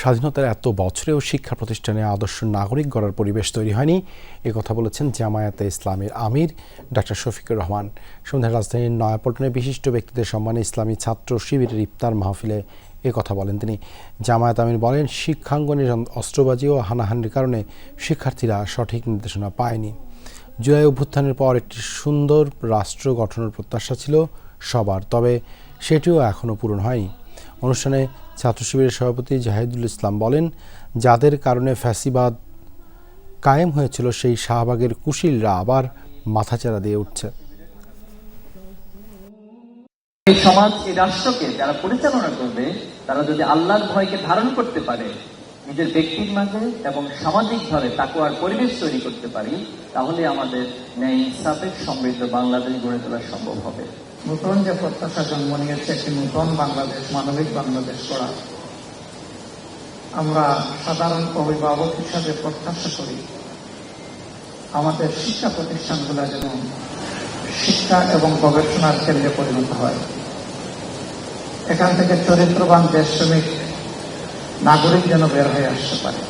স্বাধীনতার এত বছরেও শিক্ষা প্রতিষ্ঠানে আদর্শ নাগরিক গড়ার পরিবেশ তৈরি হয়নি, এ কথা বলেছেন জামায়াতে ইসলামের আমির ডাক্তার শফিকুর রহমান। সন্ধ্যায় রাজধানীর নয়াপল্টনে বিশিষ্ট ব্যক্তিদের সম্মানে ইসলামী ছাত্র শিবিরের ইফতার মাহফিলে এ কথা বলেন তিনি। জামায়াত আমির বলেন, শিক্ষাঙ্গনের অস্ত্রবাজি ও হানাহানির কারণে শিক্ষার্থীরা সঠিক নির্দেশনা পায়নি। জুলাই অভ্যুত্থানের পর একটি সুন্দর রাষ্ট্র গঠনের প্রত্যাশা ছিল সবার, তবে সেটিও এখনও পূরণ হয়নি। অনুষ্ঠানে ছাত্র শিবিরের সভাপতি জাহিদুল ইসলাম বলেন, যাদের কারণে ফ্যাসিবাদ কায়েম হয়েছিল, সেই শাহবাগের কুশিলরা আবার মাথাচাড়া দিয়ে উঠছে। এই সমাজ, এই রাষ্ট্রকে যারা পরিচালনা করবে, তারা যদি আল্লাহর ভয়কে ধারণ করতে পারে নিজের ব্যক্তির মাঝে এবং সামাজিকভাবে তাকুয়ার পরিবেশ তৈরি করতে পারি, তাহলে আমাদের ন্যায় ইনসাফের সমৃদ্ধ বাংলাদেশ গড়ে তোলা সম্ভব হবে। নতুন যে প্রত্যাশা জন্ম নিয়েছে, একটি নতুন বাংলাদেশ, মানবিক বাংলাদেশ করা আমরা সাধারণ অভিভাবক হিসাবে প্রত্যাশা করি, আমাদের শিক্ষা প্রতিষ্ঠানগুলো যেন শিক্ষা এবং গবেষণার কেন্দ্রে পরিণত হয়। এখান থেকে চরিত্রবান দেশপ্রেমিক নাগরিক যেন বের হয়ে আসতে পারে।